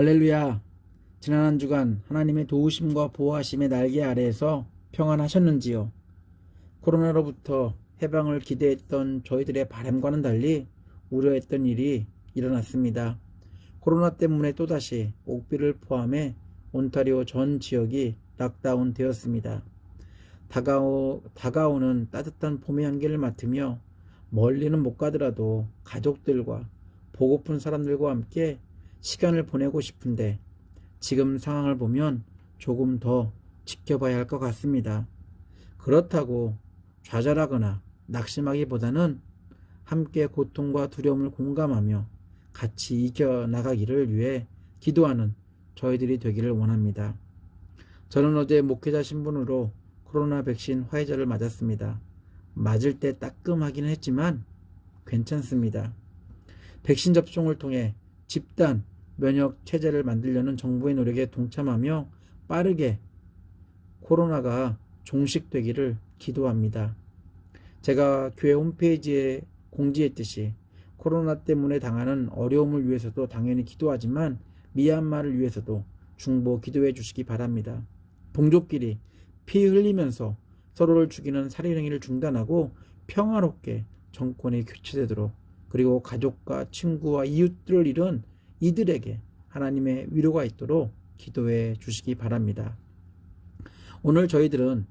할렐루야. 지난 한 주간 하나님의 도우심과 보호하심의 날개 아래에서 평안하셨는지요? 코로나로부터 해방을 기대했던 저희들의 바람과는 달리 우려했던 일이 일어났습니다. 코로나 때문에 또다시 옥비를 포함해 온타리오 전 지역이 락다운 되었습니다. 다가오, 다가오는 따뜻한 봄의 향기를 맡으며 멀리는 못 가더라도 가족들과 보고픈 사람들과 함께 시간을 보내고 싶은데 지금 상황을 보면 조금 더 지켜봐야 할 것 같습니다. 그렇다고 좌절하거나 낙심하기보다는 함께 고통과 두려움을 공감하며 같이 이겨나가기를 위해 기도하는 저희들이 되기를 원합니다. 저는 어제 목회자 신분으로 코로나 백신 화이자를 맞았습니다. 맞을 때 따끔하긴 했지만 괜찮습니다. 백신 접종을 통해 집단 면역 체제를 만들려는 정부의 노력에 동참하며 빠르게 코로나가 종식되기를 기도합니다. 제가 교회 홈페이지에 공지했듯이 코로나 때문에 당하는 어려움을 위해서도 당연히 기도하지만 미얀마를 위해서도 중보 기도해 주시기 바랍니다. 동족끼리 피 흘리면서 서로를 죽이는 살인 행위를 중단하고 평화롭게 정권이 교체되도록 그리고 가족과 친구와 이웃들을 잃은 이들에게 하나님의 위로가 있도록 기도해 주시기 바랍니다. 오늘 저희들은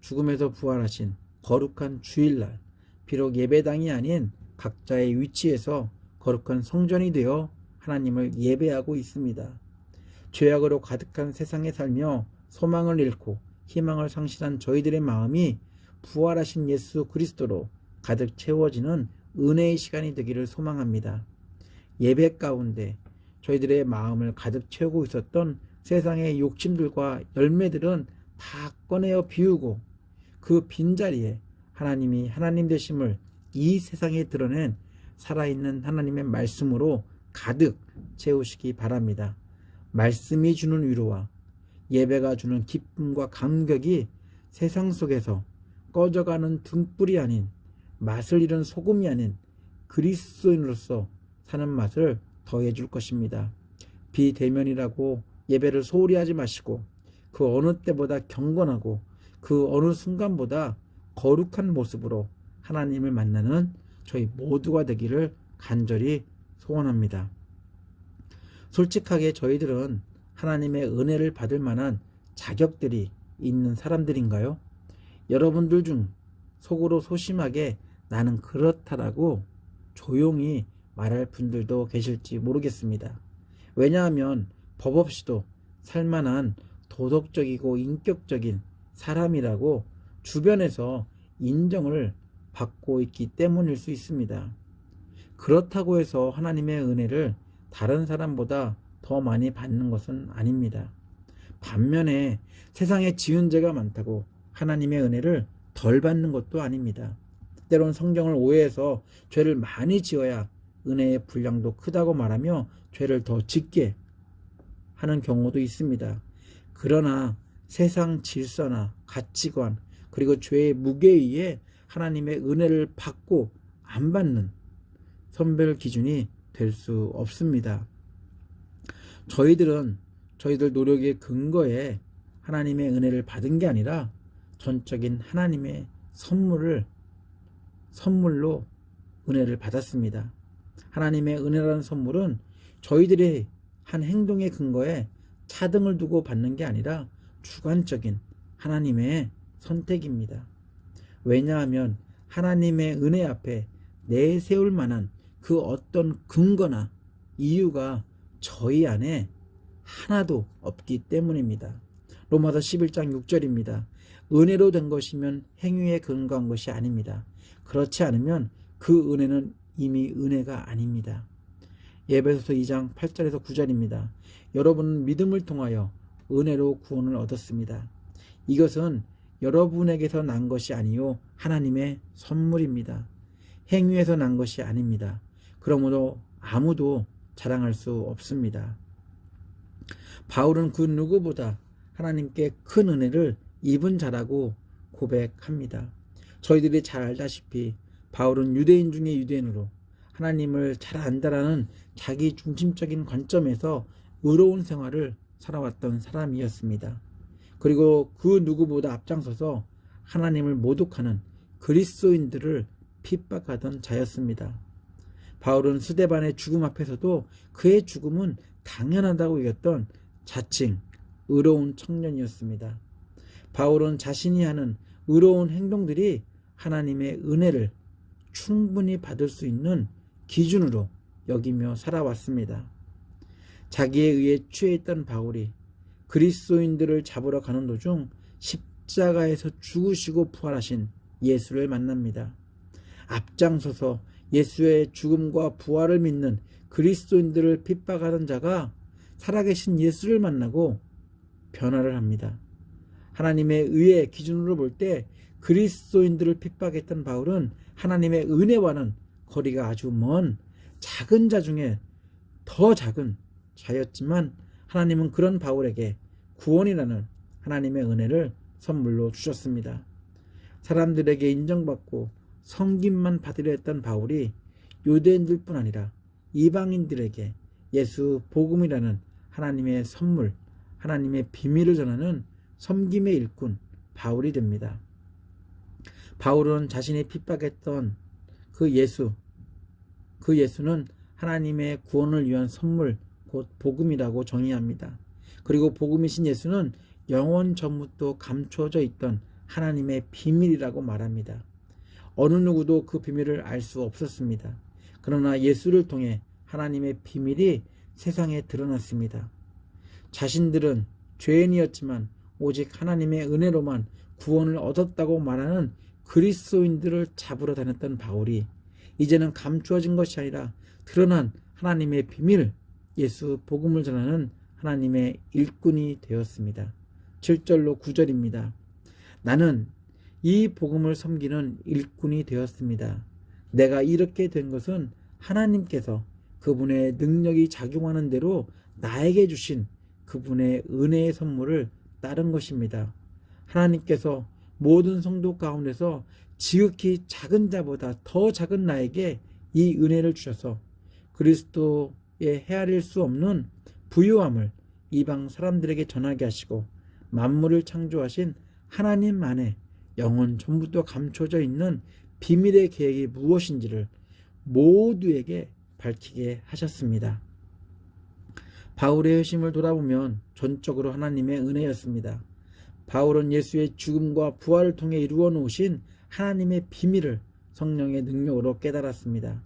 죽음에서 부활하신 거룩한 주일날, 비록 예배당이 아닌 각자의 위치에서 거룩한 성전이 되어 하나님을 예배하고 있습니다. 죄악으로 가득한 세상에 살며 소망을 잃고 희망을 상실한 저희들의 마음이 부활하신 예수 그리스도로 가득 채워지는 은혜의 시간이 되기를 소망합니다. 예배 가운데 저희들의 마음을 가득 채우고 있었던 세상의 욕심들과 열매들은 다 꺼내어 비우고 그 빈자리에 하나님이 하나님 되심을 이 세상에 드러낸 살아있는 하나님의 말씀으로 가득 채우시기 바랍니다. 말씀이 주는 위로와 예배가 주는 기쁨과 감격이 세상 속에서 꺼져가는 등불이 아닌 맛을 잃은 소금이 아닌 그리스도인으로서 사는 맛을 더해 줄 것입니다. 비대면이라고 예배를 소홀히 하지 마시고 그 어느 때보다 경건하고 그 어느 순간보다 거룩한 모습으로 하나님을 만나는 저희 모두가 되기를 간절히 소원합니다. 솔직하게 저희들은 하나님의 은혜를 받을 만한 자격들이 있는 사람들인가요? 여러분들 중 속으로 소심하게 나는 그렇다라고 조용히 말할 분들도 계실지 모르겠습니다. 왜냐하면 법 없이도 살만한 도덕적이고 인격적인 사람이라고 주변에서 인정을 받고 있기 때문일 수 있습니다. 그렇다고 해서 하나님의 은혜를 다른 사람보다 더 많이 받는 것은 아닙니다. 반면에 세상에 지은 죄가 많다고 하나님의 은혜를 덜 받는 것도 아닙니다. 때론 성경을 오해해서 죄를 많이 지어야 은혜의 분량도 크다고 말하며 죄를 더 짓게 하는 경우도 있습니다. 그러나 세상 질서나 가치관 그리고 죄의 무게에 의해 하나님의 은혜를 받고 안 받는 선별 기준이 될 수 없습니다. 저희들은 저희들 노력의 근거에 하나님의 은혜를 받은 게 아니라 전적인 하나님의 선물을 선물로 은혜를 받았습니다. 하나님의 은혜라는 선물은 저희들의 한 행동의 근거에 차등을 두고 받는 게 아니라 주관적인 하나님의 선택입니다. 왜냐하면 하나님의 은혜 앞에 내세울 만한 그 어떤 근거나 이유가 저희 안에 하나도 없기 때문입니다. 로마서 11장 6절입니다. 은혜로 된 것이면 행위에 근거한 것이 아닙니다. 그렇지 않으면 그 은혜는 이미 은혜가 아닙니다. 예배소서 2장 8절에서 9절입니다. 여러분은 믿음을 통하여 은혜로 구원을 얻었습니다. 이것은 여러분에게서 난 것이 아니요 하나님의 선물입니다. 행위에서 난 것이 아닙니다. 그러므로 아무도 자랑할 수 없습니다. 바울은 그 누구보다 하나님께 큰 은혜를 입은 자라고 고백합니다. 저희들이 잘 알다시피 바울은 유대인 중에 유대인으로 하나님을 잘 안다라는 자기 중심적인 관점에서 의로운 생활을 살아왔던 사람이었습니다. 그리고 그 누구보다 앞장서서 하나님을 모독하는 그리스도인들을 핍박하던 자였습니다. 바울은 스데반의 죽음 앞에서도 그의 죽음은 당연하다고 여겼던 자칭 의로운 청년이었습니다. 바울은 자신이 하는 의로운 행동들이 하나님의 은혜를 충분히 받을 수 있는 기준으로 여기며 살아왔습니다. 자기에 의해 취해 있던 바울이 그리스도인들을 잡으러 가는 도중 십자가에서 죽으시고 부활하신 예수를 만납니다. 앞장서서 예수의 죽음과 부활을 믿는 그리스도인들을 핍박하던 자가 살아계신 예수를 만나고 변화를 합니다. 하나님의 의의 기준으로 볼 때 그리스도인들을 핍박했던 바울은 하나님의 은혜와는 거리가 아주 먼 작은 자 중에 더 작은 자였지만 하나님은 그런 바울에게 구원이라는 하나님의 은혜를 선물로 주셨습니다. 사람들에게 인정받고 성김만 받으려 했던 바울이 유대인들뿐 아니라 이방인들에게 예수 복음이라는 하나님의 선물, 하나님의 비밀을 전하는 섬김의 일꾼 바울이 됩니다. 바울은 자신이 핍박했던 그 예수, 그 예수는 하나님의 구원을 위한 선물, 곧 복음이라고 정의합니다. 그리고 복음이신 예수는 영원 전부터 감춰져 있던 하나님의 비밀이라고 말합니다. 어느 누구도 그 비밀을 알 수 없었습니다. 그러나 예수를 통해 하나님의 비밀이 세상에 드러났습니다. 자신들은 죄인이었지만 오직 하나님의 은혜로만 구원을 얻었다고 말하는 그리스도인들을 잡으러 다녔던 바울이 이제는 감추어진 것이 아니라 드러난 하나님의 비밀, 예수 복음을 전하는 하나님의 일꾼이 되었습니다. 7절로 9절입니다. 나는 이 복음을 섬기는 일꾼이 되었습니다. 내가 이렇게 된 것은 하나님께서 그분의 능력이 작용하는 대로 나에게 주신 그분의 은혜의 선물을 따른 것입니다. 하나님께서 모든 성도 가운데서 지극히 작은 자보다 더 작은 나에게 이 은혜를 주셔서 그리스도의 헤아릴 수 없는 부유함을 이방 사람들에게 전하게 하시고 만물을 창조하신 하나님 안에 영원 전부터 감춰져 있는 비밀의 계획이 무엇인지를 모두에게 밝히게 하셨습니다. 바울의 회심을 돌아보면 전적으로 하나님의 은혜였습니다. 바울은 예수의 죽음과 부활을 통해 이루어 놓으신 하나님의 비밀을 성령의 능력으로 깨달았습니다.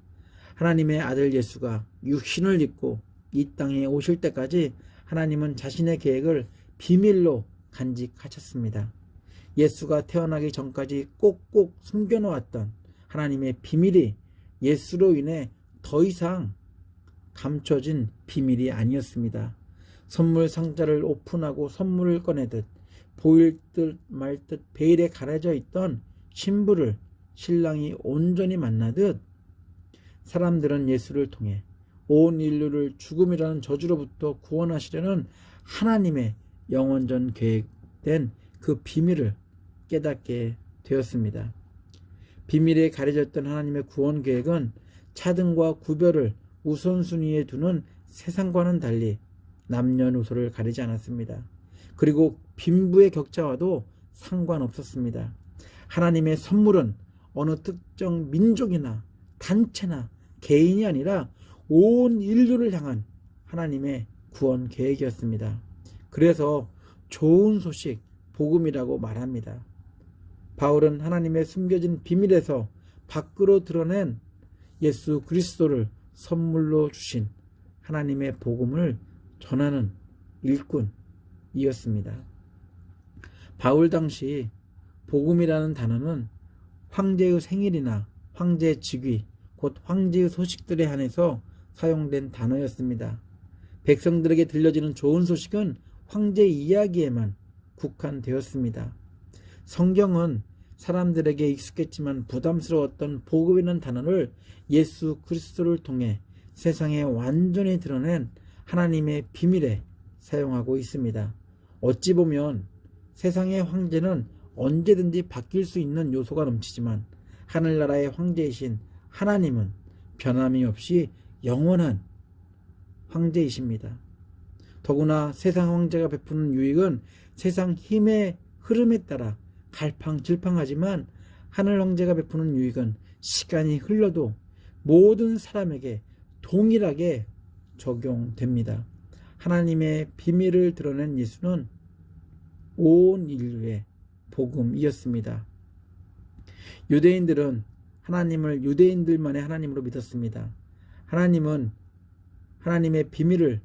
하나님의 아들 예수가 육신을 입고 이 땅에 오실 때까지 하나님은 자신의 계획을 비밀로 간직하셨습니다. 예수가 태어나기 전까지 꼭꼭 숨겨놓았던 하나님의 비밀이 예수로 인해 더 이상 감춰진 비밀이 아니었습니다. 선물 상자를 오픈하고 선물을 꺼내듯 보일 듯 말 듯 베일에 가려져 있던 신부를 신랑이 온전히 만나듯 사람들은 예수를 통해 온 인류를 죽음이라는 저주로부터 구원하시려는 하나님의 영원전 계획된 그 비밀을 깨닫게 되었습니다. 비밀에 가려졌던 하나님의 구원 계획은 차등과 구별을 우선순위에 두는 세상과는 달리 남녀노소를 가리지 않았습니다. 그리고 빈부의 격차와도 상관없었습니다. 하나님의 선물은 어느 특정 민족이나 단체나 개인이 아니라 온 인류를 향한 하나님의 구원 계획이었습니다. 그래서 좋은 소식, 복음이라고 말합니다. 바울은 하나님의 숨겨진 비밀에서 밖으로 드러낸 예수 그리스도를 선물로 주신 하나님의 복음을 전하는 일꾼 이었습니다. 바울 당시 복음이라는 단어는 황제의 생일이나 황제 직위, 곧 황제의 소식들에 한해서 사용된 단어였습니다. 백성들에게 들려지는 좋은 소식은 황제 이야기에만 국한되었습니다. 성경은 사람들에게 익숙했지만 부담스러웠던 복음이라는 단어를 예수 그리스도를 통해 세상에 완전히 드러낸 하나님의 비밀에 사용하고 있습니다. 어찌 보면 세상의 황제는 언제든지 바뀔 수 있는 요소가 넘치지만 하늘나라의 황제이신 하나님은 변함이 없이 영원한 황제이십니다. 더구나 세상 황제가 베푸는 유익은 세상 힘의 흐름에 따라 갈팡질팡하지만 하늘 황제가 베푸는 유익은 시간이 흘러도 모든 사람에게 동일하게 적용됩니다. 하나님의 비밀을 드러낸 예수는 온 인류의 복음이었습니다. 유대인들은 하나님을 유대인들만의 하나님으로 믿었습니다. 하나님은 하나님의 비밀을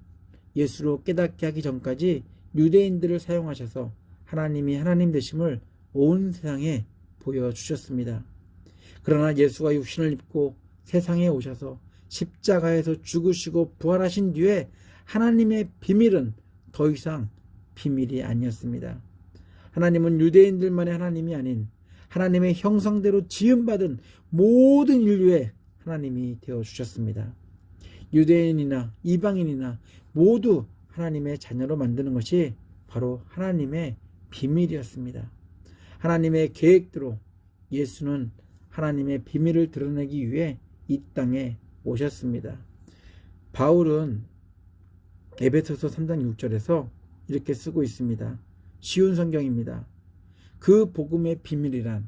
예수로 깨닫게 하기 전까지 유대인들을 사용하셔서 하나님이 하나님 되심을 온 세상에 보여주셨습니다. 그러나 예수가 육신을 입고 세상에 오셔서 십자가에서 죽으시고 부활하신 뒤에 하나님의 비밀은 더 이상 비밀이 아니었습니다. 하나님은 유대인들만의 하나님이 아닌 하나님의 형상대로 지음받은 모든 인류의 하나님이 되어 주셨습니다. 유대인이나 이방인이나 모두 하나님의 자녀로 만드는 것이 바로 하나님의 비밀이었습니다. 하나님의 계획대로 예수는 하나님의 비밀을 드러내기 위해 이 땅에 오셨습니다. 바울은 에베소서 3장 6절에서 이렇게 쓰고 있습니다. 쉬운 성경입니다. 그 복음의 비밀이란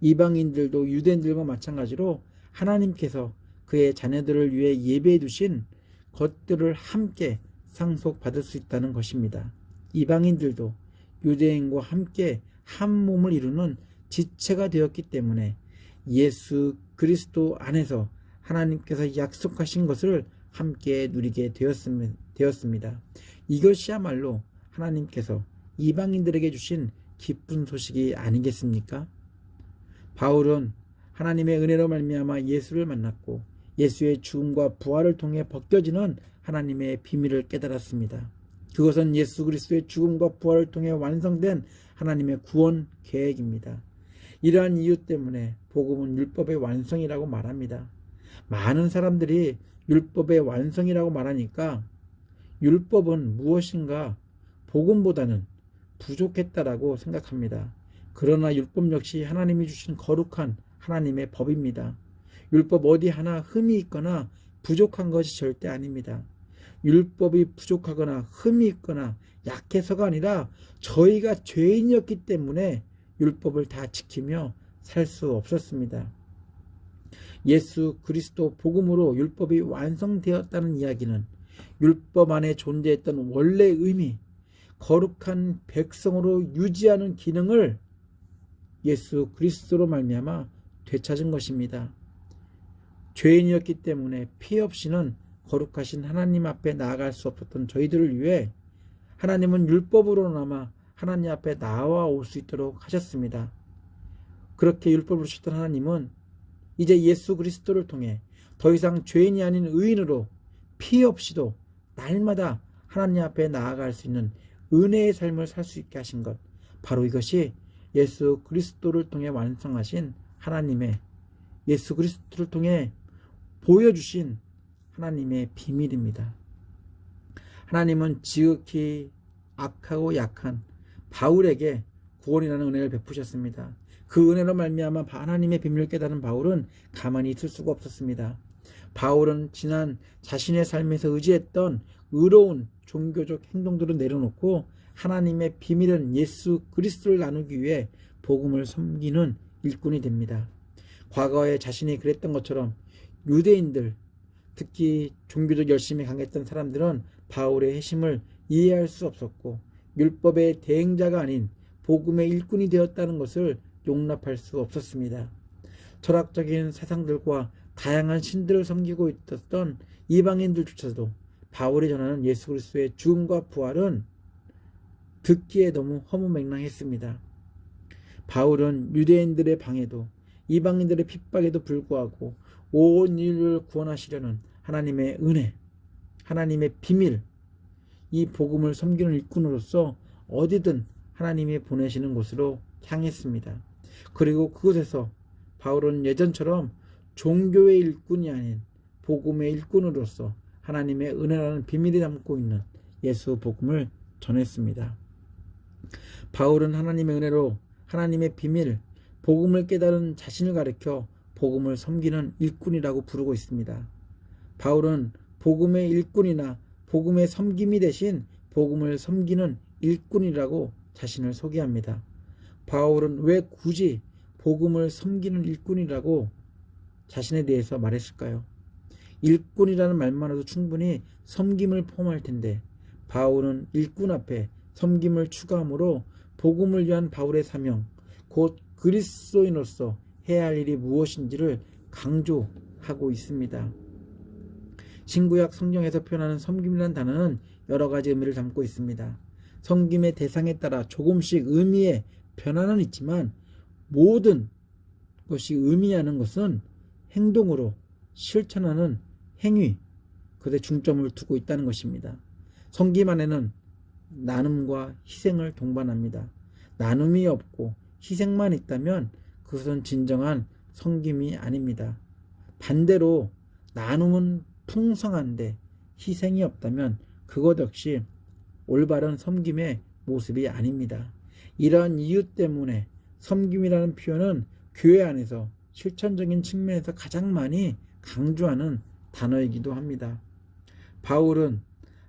이방인들도 유대인들과 마찬가지로 하나님께서 그의 자녀들을 위해 예배해 두신 것들을 함께 상속받을 수 있다는 것입니다. 이방인들도 유대인과 함께 한 몸을 이루는 지체가 되었기 때문에 예수 그리스도 안에서 하나님께서 약속하신 것을 함께 누리게 되었습니다. 이것이야말로 하나님께서 이방인들에게 주신 기쁜 소식이 아니겠습니까? 바울은 하나님의 은혜로 말미암아 예수를 만났고 예수의 죽음과 부활을 통해 벗겨지는 하나님의 비밀을 깨달았습니다. 그것은 예수 그리스도의 죽음과 부활을 통해 완성된 하나님의 구원 계획입니다. 이러한 이유 때문에 복음은 율법의 완성이라고 말합니다. 많은 사람들이 율법의 완성이라고 말하니까 율법은 무엇인가 복음보다는 부족했다라고 생각합니다. 그러나 율법 역시 하나님이 주신 거룩한 하나님의 법입니다. 율법 어디 하나 흠이 있거나 부족한 것이 절대 아닙니다. 율법이 부족하거나 흠이 있거나 약해서가 아니라 저희가 죄인이었기 때문에 율법을 다 지키며 살 수 없었습니다. 예수 그리스도 복음으로 율법이 완성되었다는 이야기는 율법 안에 존재했던 원래 의미, 거룩한 백성으로 유지하는 기능을 예수 그리스도로 말미암아 되찾은 것입니다. 죄인이었기 때문에 피 없이는 거룩하신 하나님 앞에 나아갈 수 없었던 저희들을 위해 하나님은 율법으로나마 하나님 앞에 나와 올 수 있도록 하셨습니다. 그렇게 율법을 주셨던 하나님은 이제 예수 그리스도를 통해 더 이상 죄인이 아닌 의인으로 피 없이도 날마다 하나님 앞에 나아갈 수 있는 은혜의 삶을 살 수 있게 하신 것. 바로 이것이 예수 그리스도를 통해 완성하신 하나님의 예수 그리스도를 통해 보여주신 하나님의 비밀입니다. 하나님은 지극히 악하고 약한 바울에게 구원이라는 은혜를 베푸셨습니다. 그 은혜로 말미암아 하나님의 비밀을 깨달은 바울은 가만히 있을 수가 없었습니다. 바울은 지난 자신의 삶에서 의지했던 의로운 종교적 행동들을 내려놓고 하나님의 비밀은 예수 그리스도를 나누기 위해 복음을 섬기는 일꾼이 됩니다. 과거에 자신이 그랬던 것처럼 유대인들, 특히 종교적 열심히 강했던 사람들은 바울의 핵심을 이해할 수 없었고 율법의 대행자가 아닌 복음의 일꾼이 되었다는 것을 용납할 수 없었습니다. 철학적인 사상들과 다양한 신들을 섬기고 있었던 이방인들조차도 바울이 전하는 예수 그리스도의 죽음과 부활은 듣기에 너무 허무맹랑했습니다. 바울은 유대인들의 방해도 이방인들의 핍박에도 불구하고 온 인류를 구원하시려는 하나님의 은혜, 하나님의 비밀, 이 복음을 섬기는 일꾼으로서 어디든 하나님이 보내시는 곳으로 향했습니다. 그리고 그곳에서 바울은 예전처럼 종교의 일꾼이 아닌 복음의 일꾼으로서 하나님의 은혜라는 비밀이 담고 있는 예수 복음을 전했습니다. 바울은 하나님의 은혜로 하나님의 비밀, 복음을 깨달은 자신을 가리켜 복음을 섬기는 일꾼이라고 부르고 있습니다. 바울은 복음의 일꾼이나 복음의 섬김이 대신 복음을 섬기는 일꾼이라고 자신을 소개합니다. 바울은 왜 굳이 복음을 섬기는 일꾼이라고 자신에 대해서 말했을까요? 일꾼이라는 말만으로도 충분히 섬김을 포함할 텐데 바울은 일꾼 앞에 섬김을 추가함으로 복음을 위한 바울의 사명, 곧 그리스도인으로서 해야 할 일이 무엇인지를 강조하고 있습니다. 신구약 성경에서 표현하는 섬김이라는 단어는 여러 가지 의미를 담고 있습니다. 섬김의 대상에 따라 조금씩 의미의 변화는 있지만 모든 것이 의미하는 것은 행동으로 실천하는 행위, 그에 중점을 두고 있다는 것입니다. 섬김 안에는 나눔과 희생을 동반합니다. 나눔이 없고 희생만 있다면 그것은 진정한 섬김이 아닙니다. 반대로 나눔은 풍성한데 희생이 없다면 그것 역시 올바른 섬김의 모습이 아닙니다. 이러한 이유 때문에 섬김이라는 표현은 교회 안에서 실천적인 측면에서 가장 많이 강조하는 단어이기도 합니다. 바울은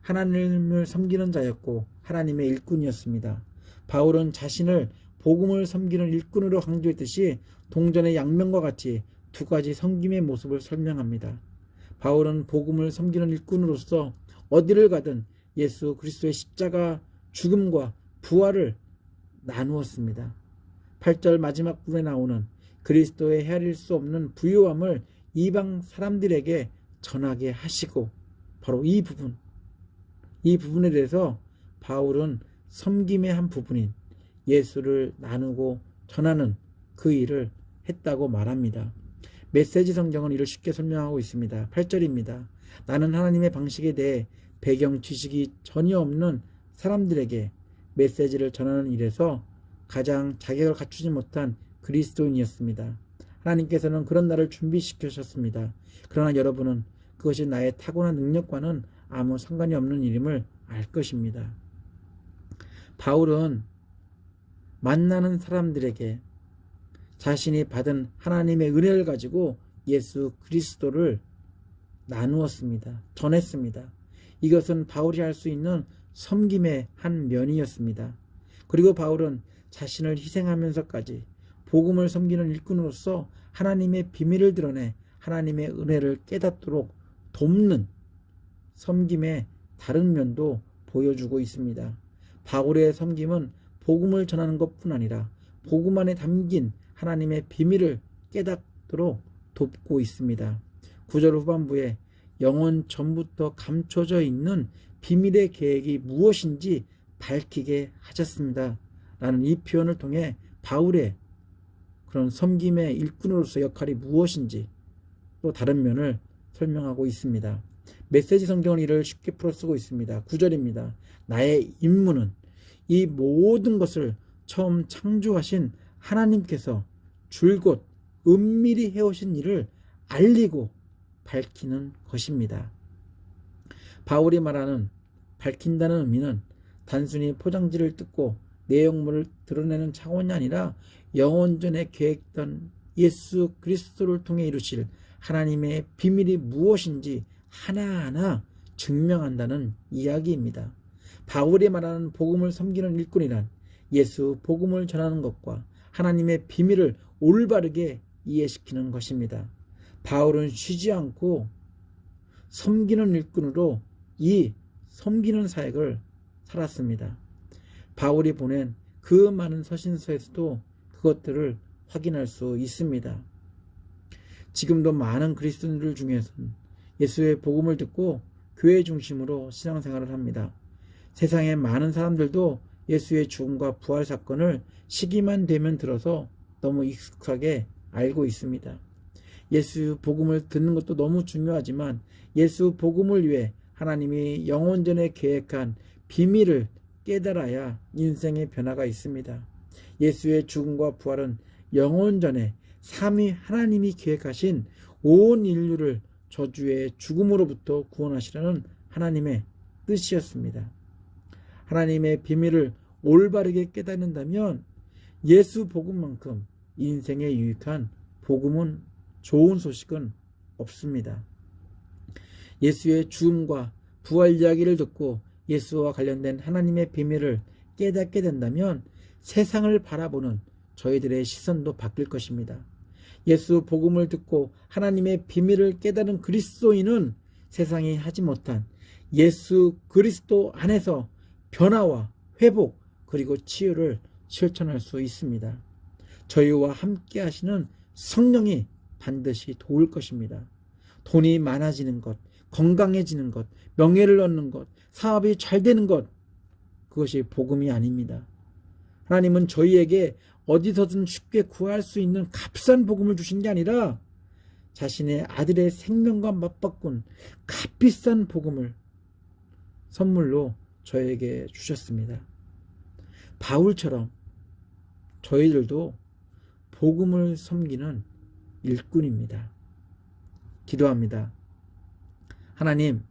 하나님을 섬기는 자였고 하나님의 일꾼이었습니다. 바울은 자신을 복음을 섬기는 일꾼으로 강조했듯이 동전의 양면과 같이 두 가지 섬김의 모습을 설명합니다. 바울은 복음을 섬기는 일꾼으로서 어디를 가든 예수 그리스도의 십자가 죽음과 부활을 나누었습니다. 8절 마지막 부분에 나오는 그리스도의 헤아릴 수 없는 부유함을 이방 사람들에게 전하게 하시고 바로 이 부분 이 부분에 대해서 바울은 섬김의 한 부분인 예수를 나누고 전하는 그 일을 했다고 말합니다. 메시지 성경은 이를 쉽게 설명하고 있습니다. 8절입니다. 나는 하나님의 방식에 대해 배경 지식이 전혀 없는 사람들에게 메시지를 전하는 일에서 가장 자격을 갖추지 못한 그리스도인이었습니다. 하나님께서는 그런 나를 준비시키셨습니다. 그러나 여러분은 그것이 나의 타고난 능력과는 아무 상관이 없는 일임을 알 것입니다. 바울은 만나는 사람들에게 자신이 받은 하나님의 은혜를 가지고 예수 그리스도를 나누었습니다. 전했습니다. 이것은 바울이 할 수 있는 섬김의 한 면이었습니다. 그리고 바울은 자신을 희생하면서까지 복음을 섬기는 일꾼으로서 하나님의 비밀을 드러내 하나님의 은혜를 깨닫도록 돕는 섬김의 다른 면도 보여주고 있습니다. 바울의 섬김은 복음을 전하는 것뿐 아니라 복음 안에 담긴 하나님의 비밀을 깨닫도록 돕고 있습니다. 구절 후반부에 영원 전부터 감춰져 있는 비밀의 계획이 무엇인지 밝히게 하셨습니다. 라는 이 표현을 통해 바울의 그런 섬김의 일꾼으로서 역할이 무엇인지 또 다른 면을 설명하고 있습니다. 메시지 성경은 이를 쉽게 풀어 쓰고 있습니다. 9절입니다. 나의 임무는 이 모든 것을 처음 창조하신 하나님께서 줄곧 은밀히 해오신 일을 알리고 밝히는 것입니다. 바울이 말하는 밝힌다는 의미는 단순히 포장지를 뜯고 내용물을 드러내는 차원이 아니라 영원전에 계획던 예수 그리스도를 통해 이루실 하나님의 비밀이 무엇인지 하나하나 증명한다는 이야기입니다. 바울이 말하는 복음을 섬기는 일꾼이란 예수 복음을 전하는 것과 하나님의 비밀을 올바르게 이해시키는 것입니다. 바울은 쉬지 않고 섬기는 일꾼으로 이 섬기는 사역을 살았습니다. 바울이 보낸 그 많은 서신서에서도 그것들을 확인할 수 있습니다. 지금도 많은 그리스도인들 중에서는 예수의 복음을 듣고 교회 중심으로 신앙생활을 합니다. 세상의 많은 사람들도 예수의 죽음과 부활 사건을 시기만 되면 들어서 너무 익숙하게 알고 있습니다. 예수 복음을 듣는 것도 너무 중요하지만 예수 복음을 위해 하나님이 영원전에 계획한 비밀을 깨달아야 인생의 변화가 있습니다. 예수의 죽음과 부활은 영원 전에 삼위 하나님이 계획하신 온 인류를 저주의 죽음으로부터 구원하시라는 하나님의 뜻이었습니다. 하나님의 비밀을 올바르게 깨닫는다면 예수 복음만큼 인생에 유익한 복음은 좋은 소식은 없습니다. 예수의 죽음과 부활 이야기를 듣고 예수와 관련된 하나님의 비밀을 깨닫게 된다면 세상을 바라보는 저희들의 시선도 바뀔 것입니다. 예수 복음을 듣고 하나님의 비밀을 깨달은 그리스도인은 세상이 하지 못한 예수 그리스도 안에서 변화와 회복 그리고 치유를 실천할 수 있습니다. 저희와 함께 하시는 성령이 반드시 도울 것입니다. 돈이 많아지는 것, 건강해지는 것, 명예를 얻는 것, 사업이 잘 되는 것, 그것이 복음이 아닙니다. 하나님은 저희에게 어디서든 쉽게 구할 수 있는 값싼 복음을 주신 게 아니라 자신의 아들의 생명과 맞바꾼 값비싼 복음을 선물로 저에게 주셨습니다. 바울처럼 저희들도 복음을 섬기는 일꾼입니다. 기도합니다. 하나님,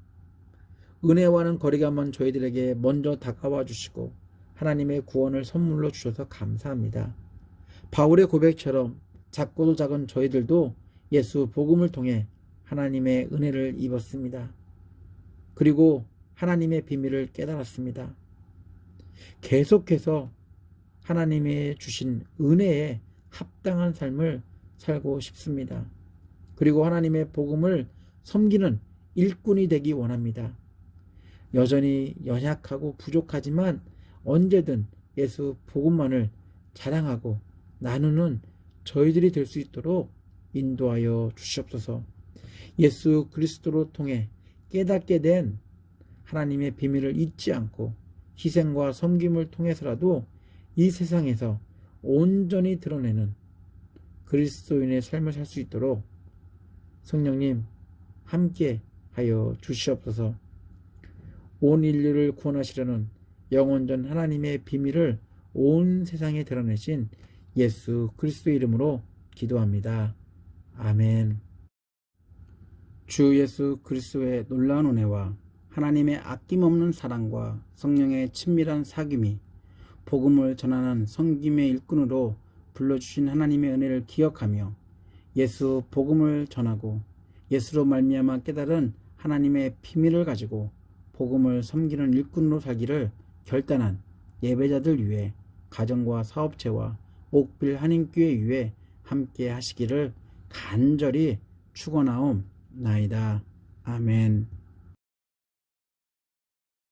은혜와는 거리가 먼 저희들에게 먼저 다가와 주시고 하나님의 구원을 선물로 주셔서 감사합니다. 바울의 고백처럼 작고도 작은 저희들도 예수 복음을 통해 하나님의 은혜를 입었습니다. 그리고 하나님의 비밀을 깨달았습니다. 계속해서 하나님의 주신 은혜에 합당한 삶을 살고 싶습니다. 그리고 하나님의 복음을 섬기는 일꾼이 되기 원합니다. 여전히 연약하고 부족하지만 언제든 예수 복음만을 자랑하고 나누는 저희들이 될 수 있도록 인도하여 주시옵소서. 예수 그리스도로 통해 깨닫게 된 하나님의 비밀을 잊지 않고 희생과 섬김을 통해서라도 이 세상에서 온전히 드러내는 그리스도인의 삶을 살 수 있도록 성령님 함께 하여 주시옵소서. 온 인류를 구원하시려는 영원전 하나님의 비밀을 온 세상에 드러내신 예수 그리스도 이름으로 기도합니다. 아멘. 주 예수 그리스도의 놀라운 은혜와 하나님의 아낌없는 사랑과 성령의 친밀한 사귐이 복음을 전하는 성김의 일꾼으로 불러주신 하나님의 은혜를 기억하며 예수 복음을 전하고 예수로 말미암아 깨달은 하나님의 비밀을 가지고 복음을 섬기는 일꾼으로 살기를 결단한 예배자들 위해 가정과 사업체와 옥빌 한인교회 위해 함께 하시기를 간절히 축원하옵나이다. 아멘.